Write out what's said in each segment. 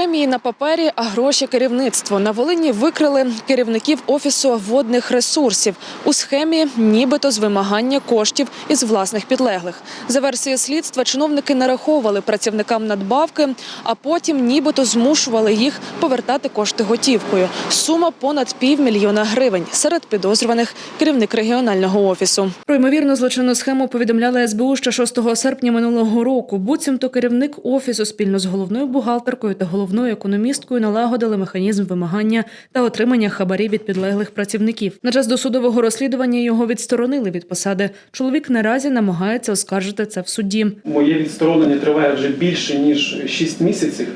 Премії на папері, а гроші керівництво. На Волині викрили керівників офісу водних ресурсів у схемі, нібито з вимагання коштів із власних підлеглих. За версією слідства, чиновники нараховували працівникам надбавки, а потім нібито змушували їх повертати кошти готівкою. Сума понад півмільйона гривень. Серед підозрюваних керівник регіонального офісу. Про ймовірну злочинну схему повідомляли СБУ ще 6 серпня минулого року. Буцімто керівник офісу спільно з головною бухгалтеркою та головною економісткою налагодили механізм вимагання та отримання хабарів від підлеглих працівників. На час досудового розслідування його відсторонили від посади. Чоловік наразі намагається оскаржити це в суді. Моє відсторонення триває вже більше ніж 6 місяців.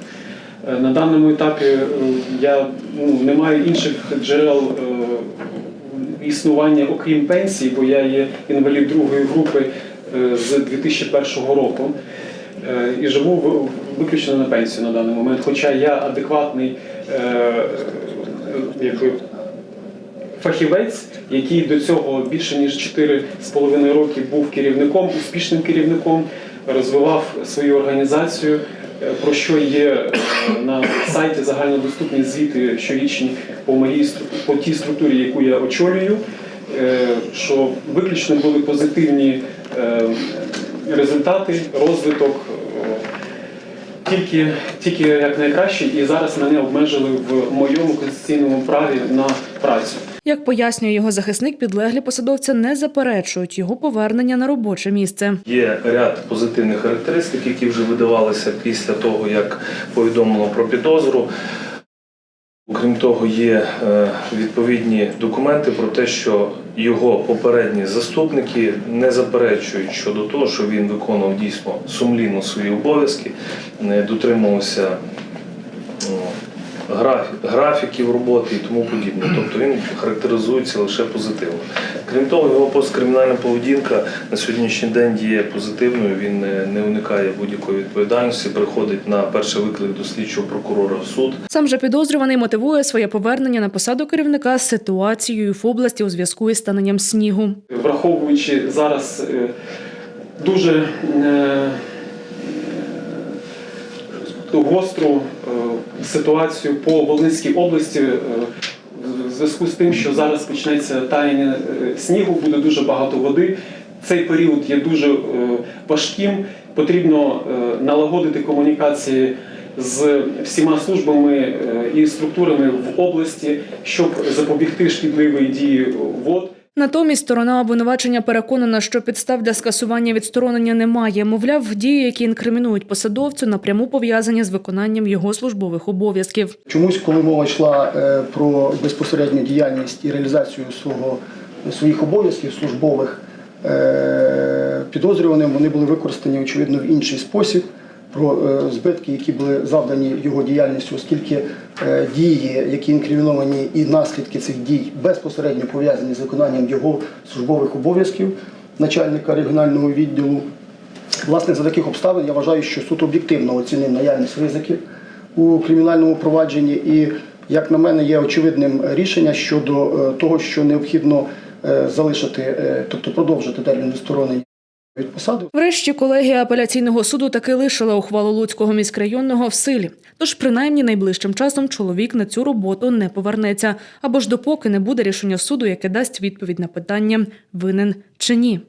Е, На даному етапі е, я ну, не маю інших джерел е, існування, окрім пенсії, бо я є інвалід другої групи з 2001 року і живу виключно на пенсію на даний момент. Хоча я адекватний е, е, якби, фахівець, який до цього більше ніж 4,5 роки був керівником, успішним керівником, розвивав свою організацію, е, про що є е, на сайті загальнодоступні звіти щорічні по моїй по тій структурі, яку я очолюю, е, що виключно були позитивні е, результати, розвиток. Тільки, тільки як найкраще, і зараз мене обмежили в моєму конституційному праві на працю. Як пояснює його захисник, підлеглі посадовця не заперечують його повернення на робоче місце. Є ряд позитивних характеристик, які вже видавалися після того, як повідомило про підозру. Окрім того, є е, відповідні документи про те, що його попередні заступники не заперечують щодо того, що він виконував дійсно сумлінно свої обов'язки, дотримувався графі- графіків роботи і тому подібне. Тобто він характеризується лише позитивно. Крім того, його посткримінальна поведінка на сьогоднішній день є позитивною. Він не, не уникає будь-якої відповідальності, приходить на перший виклик до слідчого прокурора в суд. Сам же підозрюваний мотивує своє повернення на посаду керівника з ситуацією в області у зв'язку із станенням снігу. Враховуючи зараз е, дуже е, е, гостру ситуацію по Волинській області, е, в зв'язку з тим, що зараз почнеться таяння е, снігу, буде дуже багато води. Цей період є дуже е, важким. Потрібно налагодити комунікації з всіма службами і структурами в області, щоб запобігти шкідливої дії вод. Натомість сторона обвинувачення переконана, що підстав для скасування відсторонення немає. Мовляв, дії, які інкримінують посадовцю, напряму пов'язані з виконанням його службових обов'язків. Чомусь, коли мова йшла е, про безпосередню діяльність і реалізацію свого, своїх обов'язків службових, е, підозрюваним вони були використані очевидно в інший спосіб. Про е, збитки, які були завдані його діяльністю, оскільки е, дії, які інкриміновані, і наслідки цих дій безпосередньо пов'язані з виконанням його службових обов'язків начальника регіонального відділу. Власне, за таких обставин я вважаю, що суд об'єктивно оцінив наявність ризиків у кримінальному провадженні, і, як на мене, є очевидним рішення щодо е, того, що необхідно залишити, тобто продовжити термін відсторонення від посади. Врешті колегія апеляційного суду таки лишила ухвалу Луцького міськрайонного в силі. Тож, принаймні, найближчим часом чоловік на цю роботу не повернеться, або ж допоки не буде рішення суду, яке дасть відповідь на питання винен чи ні.